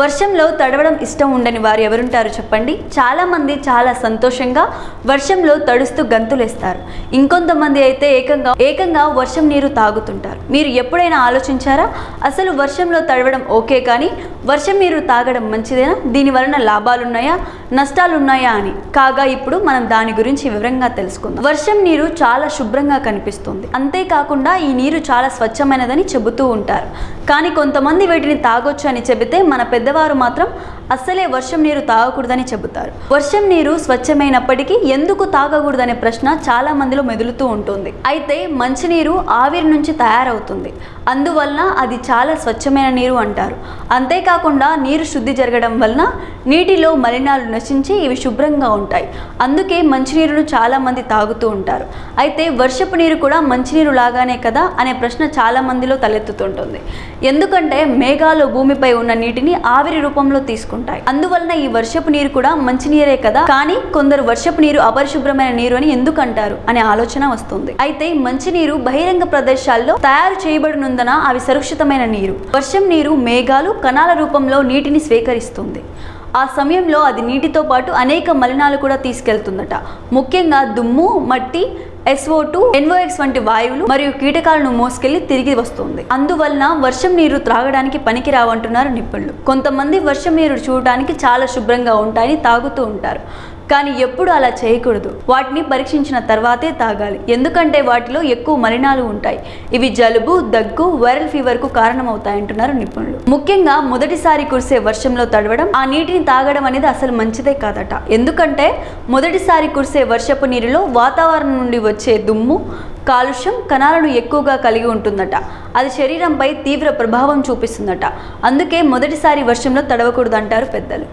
వర్షంలో తడవడం ఇష్టం ఉండని వారు ఎవరుంటారు చెప్పండి? చాలామంది చాలా సంతోషంగా వర్షంలో తడుస్తూ గంతులేస్తారు. ఇంకొంతమంది అయితే ఏకంగా ఏకంగా వర్షం నీరు తాగుతుంటారు. మీరు ఎప్పుడైనా ఆలోచించారా? అసలు వర్షంలో తడవడం ఓకే కానీ వర్షం నీరు తాగడం మంచిదేనా? దీని వలన లాభాలున్నాయా? నష్టాలున్నాయా అని. కాగా ఇప్పుడు మనం దాని గురించి వివరంగా తెలుసుకుందాం. వర్షం నీరు చాలా శుభ్రంగా కనిపిస్తుంది. అంతేకాకుండా ఈ నీరు చాలా స్వచ్ఛమైనదని చెబుతూ ఉంటారు. కానీ కొంతమంది వీటిని తాగొచ్చు అని చెబితే మన పెద్దవారు మాత్రం అస్సలే వర్షం నీరు తాగకూడదని చెబుతారు. వర్షం నీరు స్వచ్ఛమైనప్పటికీ ఎందుకు తాగకూడదనే ప్రశ్న చాలా మందిలో మెదులుతూ ఉంటుంది. అయితే మంచినీరు ఆవిరి నుంచి తయారవుతుంది. అందువలన అది చాలా స్వచ్ఛమైన నీరు అంటారు. అంతేకాకుండా నీరు శుద్ధి జరగడం వలన నీటిలో మలినాలు నశించి ఇవి శుభ్రంగా ఉంటాయి. అందుకే మంచినీరును చాలా మంది తాగుతూ ఉంటారు. అయితే వర్షపు నీరు కూడా మంచినీరు లాగానే కదా అనే ప్రశ్న చాలా మందిలో తలెత్తుతుంటుంది. ఎందుకంటే మేఘాలు భూమిపై ఉన్న నీటిని ఆవిరి రూపంలో తీసుకుంటారు చేసుకుంటాయి. అందువలన ఈ వర్షపు నీరు కూడా మంచినీరే కదా? కానీ కొందరు వర్షపు నీరు అపరిశుభ్రమైన నీరు అని ఎందుకు అంటారు అనే ఆలోచన వస్తుంది. అయితే మంచినీరు బహిరంగ ప్రదేశాల్లో తయారు చేయబడినందున అవి సురక్షితమైన నీరు. వర్షం నీరు మేఘాలు కణాల రూపంలో నీటిని స్వీకరిస్తుంది. ఆ సమయంలో అది నీటితో పాటు అనేక మలినాలు కూడా తీసుకెళ్తుందట. ముఖ్యంగా దుమ్ము మట్టి ఎస్ఓ టూ ఎన్ఓఎక్స్ వంటి వాయువులు మరియు కీటకాలను మోసుకెళ్ళి తిరిగి వస్తుంది. అందువలన వర్షం నీరు త్రాగడానికి పనికి రావంటున్నారు నిపుణులు. కొంతమంది వర్షం నీరు చూడటానికి చాలా శుభ్రంగా ఉంటాయని తాగుతూ ఉంటారు. కానీ ఎప్పుడు అలా చేయకూడదు. వాటిని పరీక్షించిన తర్వాతే తాగాలి. ఎందుకంటే వాటిలో ఎక్కువ మలినాలు ఉంటాయి. ఇవి జలుబు దగ్గు వైరల్ ఫీవర్కు కారణమవుతాయంటున్నారు నిపుణులు. ముఖ్యంగా మొదటిసారి కురిసే వర్షంలో తడవడం ఆ నీటిని తాగడం అనేది అసలు మంచిదే కాదట. ఎందుకంటే మొదటిసారి కురిసే వర్షపు నీరులో వాతావరణం నుండి వచ్చే దుమ్ము కాలుష్యం కణాలను ఎక్కువగా కలిగి ఉంటుందట. అది శరీరంపై తీవ్ర ప్రభావం చూపిస్తుందట. అందుకే మొదటిసారి వర్షంలో తడవకూడదు అంటారు పెద్దలు.